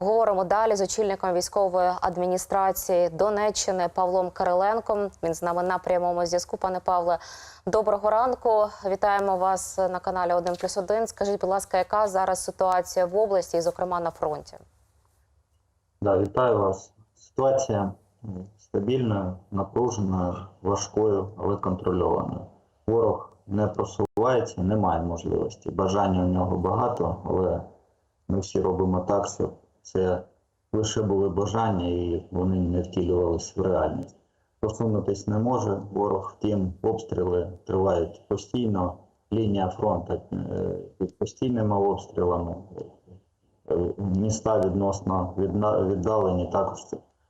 Говоримо далі з очільником військової адміністрації Донеччини Павлом Кириленком. Він з нами на прямому зв'язку. Пане Павле, доброго ранку. Вітаємо вас на каналі 1+,1. Скажіть, будь ласка, яка зараз ситуація в області, і, зокрема на фронті? Да, вітаю вас. Ситуація стабільна, напружена, важкою, але контрольованою. Ворог не просувається, немає можливості. Бажання у нього багато, але ми всі робимо так, щоб це лише були бажання і вони не втілювалися в реальність. Просунутись не може ворог, втім, обстріли тривають постійно. Лінія фронту е, під постійними обстрілами. Е, міста відносно віддалені, також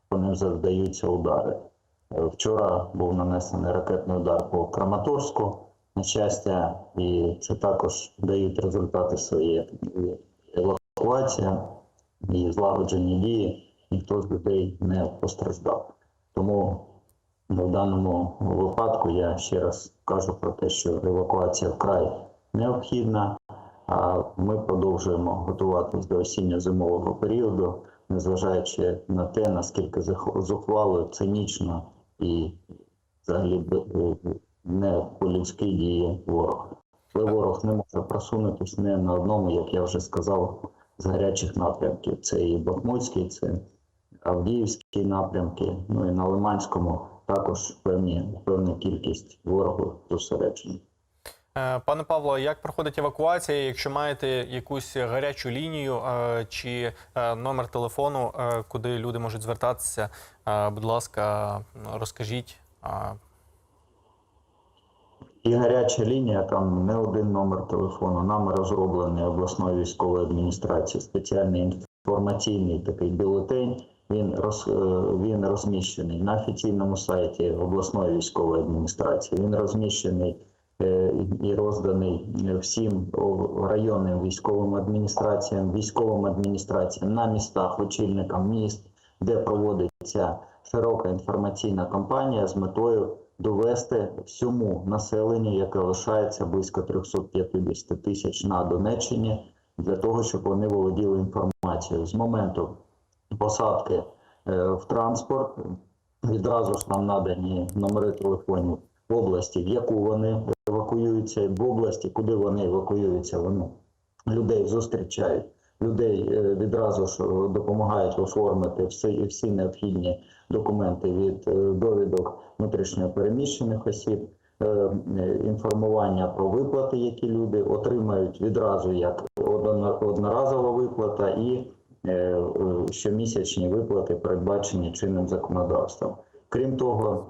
по ним завдаються удари. Е, Вчора був нанесений ракетний удар по Краматорську, на щастя, і це також дають результати свої І евакуація і злагоджені дії. Ніхто з людей не постраждав. Тому в даному випадку я ще раз кажу про те, що евакуація вкрай необхідна. А ми продовжуємо готуватись до осінньо-зимового періоду, незважаючи на те, наскільки зухвало, цинічно і взагалі е, не по-людськи діє ворог. Але ворог не може просунутися не на одному, як я вже сказав, з гарячих напрямків. Це і Бахмутський, це Авдіївські напрямки, ну і на Лиманському також певні, певна кількість ворогу зосереджена. Е, Пане Павло, як проходить евакуація? Якщо маєте якусь гарячу лінію е, чи е, номер телефону, куди люди можуть звертатися, будь ласка, розкажіть. І гаряча лінія, там не один номер телефону. Нами розроблений обласною військовою адміністрацією спеціальний інформаційний такий бюлетень. Він роз, е, він розміщений на офіційному сайті обласної військової адміністрації. Він розміщений е, і розданий всім районним військовим адміністраціям, військовим адміністраціям на містах, очільникам міст, де проводиться широка інформаційна кампанія з метою довести всьому населенню, яке лишається близько 350 тисяч на Донеччині, для того, щоб вони володіли інформацією з моменту посадки е, в транспорт. Відразу ж нам надані номери телефонів в області, в яку вони евакуюються, в області, куди вони евакуюються, вони людей зустрічають. Людей е, відразу ж е, допомагають оформити всі, всі необхідні документи від е, довідок внутрішньо переміщених осіб, інформування про виплати, які люди отримають відразу як одноразова виплата і щомісячні виплати, передбачені чинним законодавством. Крім того,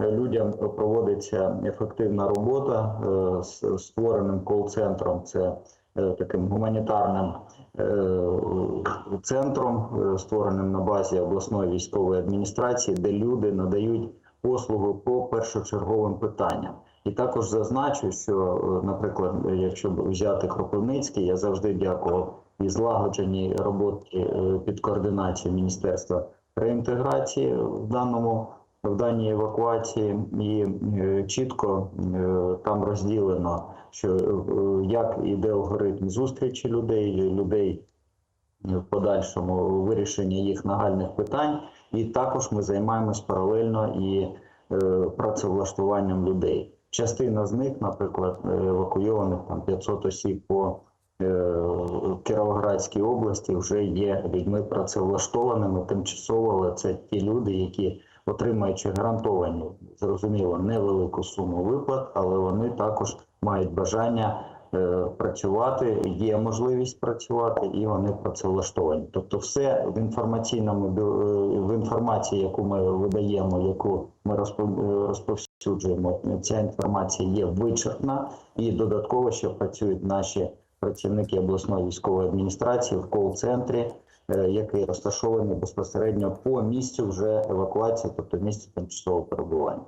людям проводиться ефективна робота з створеним кол-центром. Це таким гуманітарним центром, е, створеним на базі обласної військової адміністрації, де люди надають послугу по першочерговим питанням. І також зазначу, що, е, наприклад, якщо взяти Кропивницький, я завжди дякував і злагодженій роботі е, під координацією Міністерства реінтеграції в даному в даній евакуації, і е, чітко е, там розділено, що е, як іде алгоритм зустрічі людей, людей в подальшому вирішенні їх нагальних питань, і також ми займаємось паралельно і працевлаштуванням людей. Частина з них, наприклад, евакуйованих там 500 осіб по Кіровоградській області, вже є людьми працевлаштованими тимчасово, але це ті люди, які отримуючи гарантовані, зрозуміло, невелику суму виплат, але вони також мають бажання е, працювати, є можливість працювати, і вони працевлаштовані. Тобто, все в інформаційному е, в інформації, яку ми видаємо, яку ми е, розповсюджуємо, ця інформація є вичерпна і додатково ще працюють наші працівники обласної військової адміністрації в кол-центрі, який розташований безпосередньо по місцю вже евакуації, тобто місцю тимчасового перебування.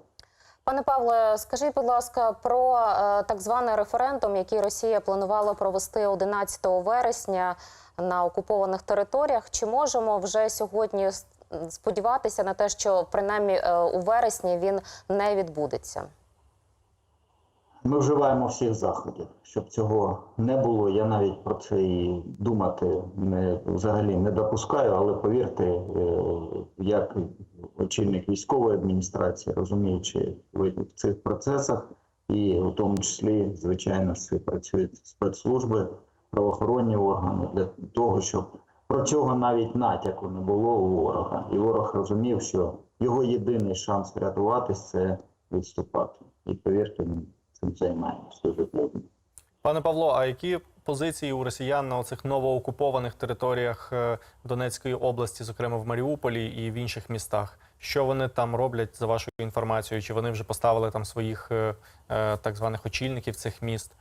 Пане Павле, скажіть, будь ласка, про е, так званий референдум, який Росія планувала провести 11 вересня на окупованих територіях. Чи можемо вже сьогодні сподіватися на те, що принаймні е, у вересні він не відбудеться? Ми вживаємо всіх заходів, щоб цього не було. Я навіть про це і думати не взагалі не допускаю, але повірте, е, як очільник військової адміністрації, розуміючи в цих процесах, і в тому числі, звичайно, всі працюють спецслужби, правоохоронні органи для того, щоб про цього навіть натяку не було у ворога. І ворог розумів, що його єдиний шанс врятуватись це відступати. І повірте, цим займаємося плотно. Пане Павло, а які позиції у росіян на оцих новоокупованих територіях е, Донецької області, зокрема в Маріуполі і в інших містах? Що вони там роблять за вашою інформацією? Чи вони вже поставили там своїх е, е, так званих очільників цих міст?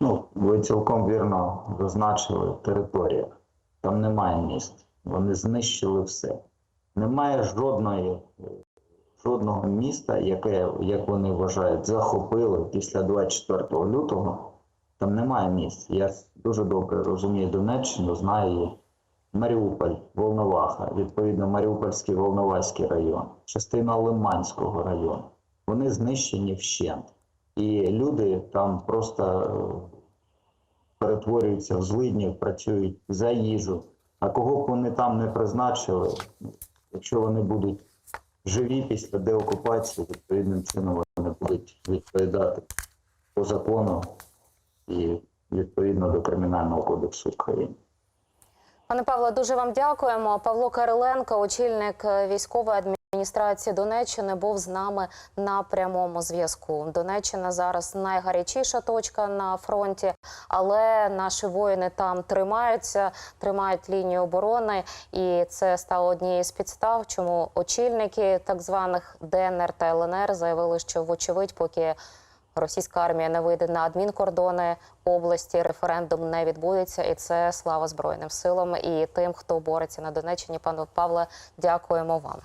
Ну, ви цілком вірно зазначили територію. Там немає міст. Вони знищили все. Немає жодної, жодного міста, яке, як вони вважають, захопили після 24 лютого. Там немає місць. Я дуже добре розумію Донеччину, знаю її. Маріуполь, Волноваха, відповідно, Маріупольський Волноваський район, частина Лиманського району. Вони знищені вщент. І люди там просто е, перетворюються в злиднів, працюють за їжу. А кого б вони там не призначили, якщо вони будуть живі після деокупації, відповідним чином вони будуть відповідати по закону і відповідно до Кримінального кодексу України. Пане Павло, дуже вам дякуємо. Павло Кириленко, очільник військової військової адміністрації Донеччини, був з нами на прямому зв'язку. Донеччина зараз найгарячіша точка на фронті, але наші воїни там тримаються, тримають лінію оборони, і це стало однією з підстав, чому очільники так званих ДНР та ЛНР заявили, що вочевидь, поки Російська армія не вийде на адмінкордони області. Референдум не відбудеться, і це слава збройним силам і тим, хто бореться на Донеччині. Пане Павле, дякуємо вам.